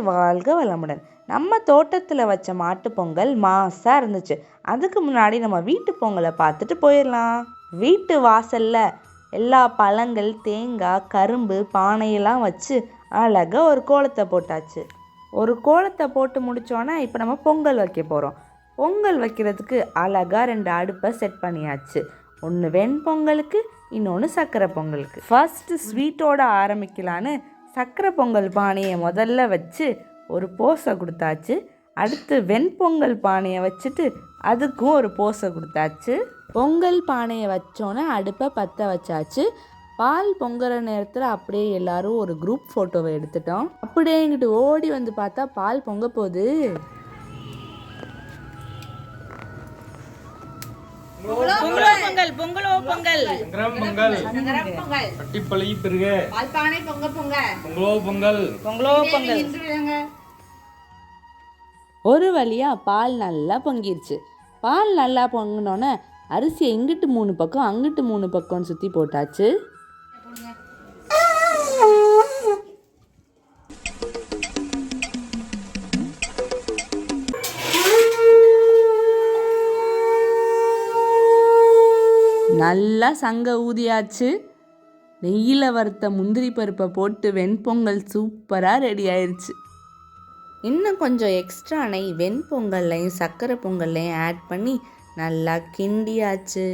வாழ்க வளமுடன். நம்ம தோட்டத்தில் வச்ச மாட்டு பொங்கல் மாசாக இருந்துச்சு. அதுக்கு முன்னாடி நம்ம வீட்டு பொங்கலை பார்த்துட்டு போயிடலாம். வீட்டு வாசலில் எல்லா பழங்கள் தேங்காய் கரும்பு பானையெல்லாம் வச்சு அழகாக ஒரு கோலத்தை போட்டாச்சு. ஒரு கோலத்தை போட்டு முடித்தோன்னா இப்போ நம்ம பொங்கல் வைக்க போகிறோம் பொங்கல் வைக்கிறதுக்கு அழகாக ரெண்டு அடுப்பை செட் பண்ணியாச்சு. ஒன்று வெண்பொங்கலுக்கு இன்னொன்று சக்கரை பொங்கலுக்கு. ஃபஸ்ட்டு ஸ்வீட்டோட ஆரம்பிக்கலான்னு சக்கரை பொங்கல் பானையை முதல்ல வச்சு ஒரு போஸை கொடுத்தாச்சு. அடுத்து வெண்பொங்கல் பானையை வச்சுட்டு அதுக்கும் ஒரு போஸை கொடுத்தாச்சு. பொங்கல் பானையை வச்சோன்னே அடுப்பை பற்ற வச்சாச்சு. பால் பொங்குற நேரத்தில் அப்படியே எல்லாரும் ஒரு குரூப் ஃபோட்டோவை எடுத்துட்டோம். அப்படியே எங்கிட்டு ஓடி வந்து பார்த்தா பால் பொங்க போகுது. பொங்கலோ பொங்கல் பொங்கலோ. பொங்கல். சங்கரம் பொங்கல். பட்டிப்பள்ளி பெருக. பால்பானை பொங்க பொங்க. பொங்கலோ பொங்கல். பொங்கலோ பொங்கல். ஒரு வழியாக பால் நல்லா பொங்கிருச்சு. பால் நல்லா பொங்கினோன்னே அரிசியை இங்கிட்டு மூணு பக்கம் அங்கிட்டு மூணு பக்கம்னு சுற்றி போட்டாச்சு. நல்லா சங்க ஊதியாச்சு. நெய்யில் வறுத்த முந்திரி பருப்பை போட்டு வெண்பொங்கல் சூப்பராக ரெடி ஆயிடுச்சு இன்னும் கொஞ்சம் எக்ஸ்ட்ரா நெய் வெண்பொங்கல்லையும் சர்க்கரை பொங்கல்லையும் ஆட் பண்ணி நல்லா கிண்டியாச்சு.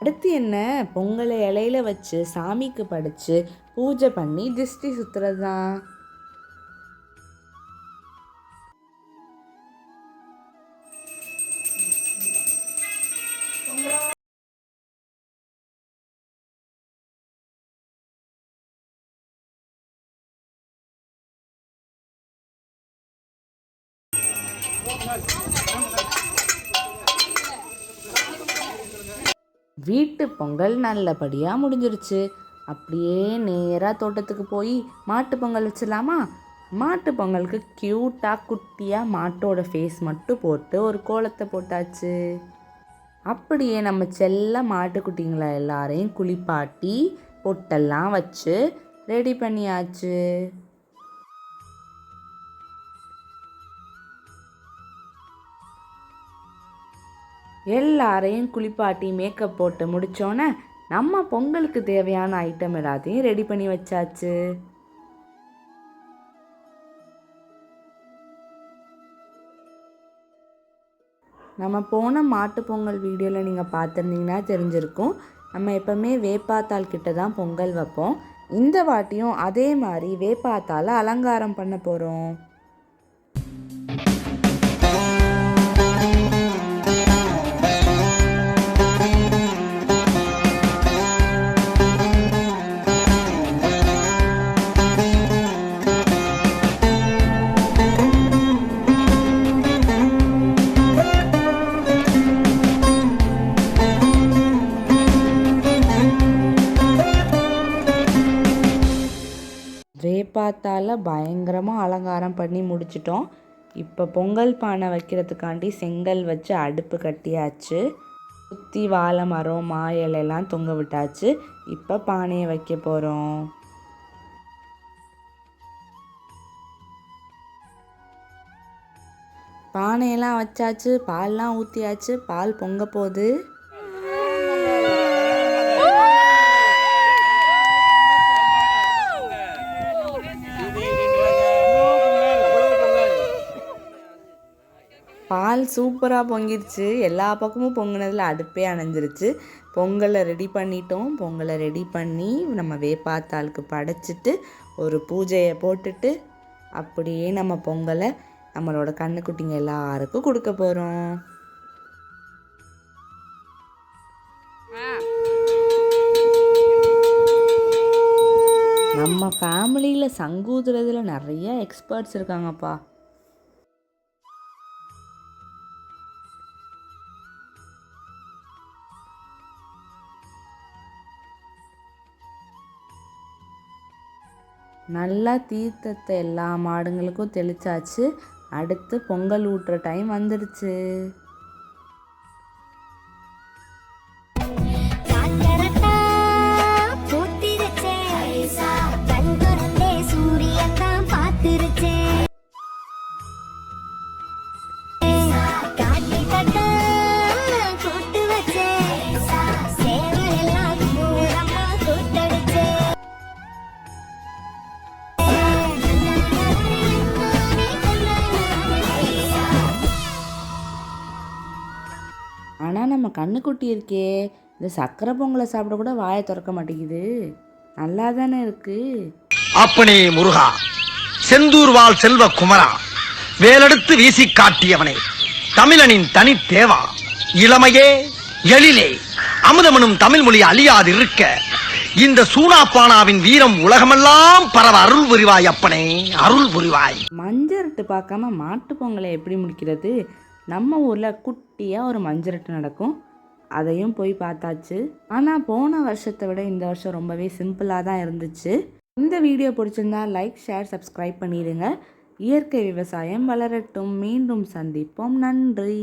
அடுத்து என்ன? பொங்கலை இலையில வச்சு சாமிக்கு படைச்சு பூஜை பண்ணி திருஷ்டி சுற்றுறது தான் வீட்டு பொங்கல் நல்லபடியாக முடிஞ்சிருச்சு. அப்படியே நேராக தோட்டத்துக்கு போய் மாட்டு பொங்கல் வச்சிடலாமா? மாட்டு பொங்கலுக்கு க்யூட்டாக குட்டியாக மாட்டோட ஃபேஸ் மட்டும் போட்டு ஒரு கோலத்தை போட்டாச்சு. அப்படியே நம்ம செல்ல மாட்டுக்குட்டிங்களை எல்லாரையும் குளிப்பாட்டி பொட்டெல்லாம் வச்சு ரெடி பண்ணியாச்சு. எல்லாரையும் குளிப்பாட்டி மேக்கப் போட்டு முடித்தோன்னே நம்ம பொங்கலுக்கு தேவையான ஐட்டம் எல்லாத்தையும் ரெடி பண்ணி வச்சாச்சு. நம்ம போன மாட்டு பொங்கல் வீடியோவில் நீங்கள் பார்த்துருந்தீங்கன்னா தெரிஞ்சிருக்கும். நம்ம எப்போவுமே வேப்பாத்தாள் கிட்ட தான் பொங்கல் வைப்போம். இந்த வாட்டியும் அதே மாதிரி வேப்பாத்தால் அலங்காரம் பண்ண போகிறோம் வேப்பாத்தால் பயங்கரமாக அலங்காரம் பண்ணி முடிச்சிட்டோம். இப்போ பொங்கல் பானை வைக்கிறதுக்காண்டி செங்கல் வச்சு அடுப்பு கட்டியாச்சு. சுற்றி வாழை மரம் மா இலையெல்லாம் தொங்க விட்டாச்சு. இப்போ பானையை வைக்க போகிறோம் பானையெல்லாம் வச்சாச்சு பால்லாம் ஊற்றியாச்சு பால் பொங்க போகுது. பால் சூப்பராக பொங்கிருச்சு. எல்லா பக்கமும் பொங்கினதில் அடுப்பே அணைஞ்சிருச்சு. பொங்கலை ரெடி பண்ணிட்டோம். பொங்கலை ரெடி பண்ணி நம்ம வேப்பாத்தாளுக்கு படைச்சிட்டு ஒரு பூஜையை போட்டுட்டு அப்படியே நம்ம பொங்கலை நம்மளோட கண்ணுக்குட்டிங்க எல்லாருக்கும் கொடுக்க போகிறோம் நம்ம ஃபேமிலியில் சங்கூதுறதுல நிறைய எக்ஸ்பர்ட்ஸ் இருக்காங்கப்பா. நல்லா தீர்த்தத்தை எல்லா மாடுங்களுக்கும் தெளிச்சாச்சு. அடுத்து பொங்கல் ஊட்டுற டைம் வந்துடுச்சு நம்ம கண்ணுக்குட்டி இருக்கே இந்த சக்கரை பொங்கலை சாப்பிட கூட வாயை திறக்க மாட்டேங்குது. நல்லா தானே இருக்கு. அப்பனே முருகா செந்தூர் வாழ் செல்வ குமரா வேலெடுத்து வீசி காட்டியவனே தமிழனின் தனி தேவா இளமையே எழிலே அமுதமனும் தமிழ் மொழி அழியாது இருக்க இந்த சூனாப்பானாவின் வீரம் உலகமெல்லாம் பரவ அருள் புரிவாய் அப்பனே அருள் புரிவாய். மஞ்சரட்டு பார்க்காம மாட்டு பொங்கலை எப்படி முடிக்கிறது? நம்ம ஊரில் குட்டியாக ஒரு மஞ்சரட்டு நடக்கும். அதையும் போய் பார்த்தாச்சு. ஆனால் போன வருஷத்தை விட இந்த வருஷம் ரொம்பவே சிம்பிளாக தான் இருந்துச்சு. இந்த வீடியோ பிடிச்சிருந்தா லைக் ஷேர் சப்ஸ்கிரைப் பண்ணிடுங்க. இயற்கை விவசாயம் வளரட்டும். மீண்டும் சந்திப்போம். நன்றி.